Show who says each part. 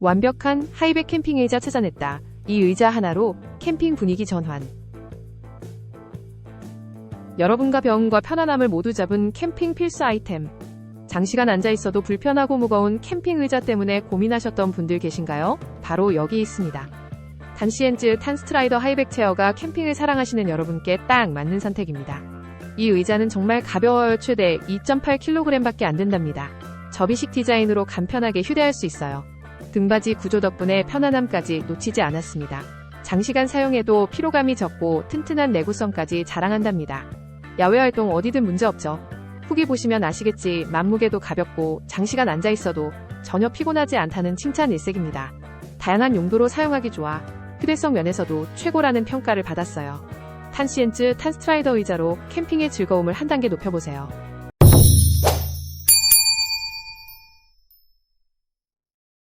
Speaker 1: 완벽한 하이백 캠핑 의자 찾아냈다. 이 의자 하나로 캠핑 분위기 전환. 여러분과 병과 편안함을 모두 잡은 캠핑 필수 아이템. 장시간 앉아 있어도 불편하고 무거운 캠핑 의자 때문에 고민하셨던 분들 계신가요? 바로 여기 있습니다. 단시엔즈 탄스트라이더 하이백 체어가 캠핑을 사랑하시는 여러분께 딱 맞는 선택입니다. 이 의자는 정말 가벼워요. 최대 2.8kg밖에 안 된답니다. 접이식 디자인으로 간편하게 휴대할 수 있어요. 등받이 구조 덕분에 편안함까지 놓치지 않았습니다. 장시간 사용해도 피로감이 적고 튼튼한 내구성까지 자랑한답니다. 야외 활동 어디든 문제없죠. 후기 보시면 아시겠지 맘무게도 가볍고 장시간 앉아 있어도 전혀 피곤하지 않다는 칭찬 일색입니다. 다양한 용도로 사용하기 좋아 휴대성 면에서도 최고라는 평가를 받았어요. 탄시엔즈 탄스트라이더 의자로 캠핑의 즐거움을 한 단계 높여보세요.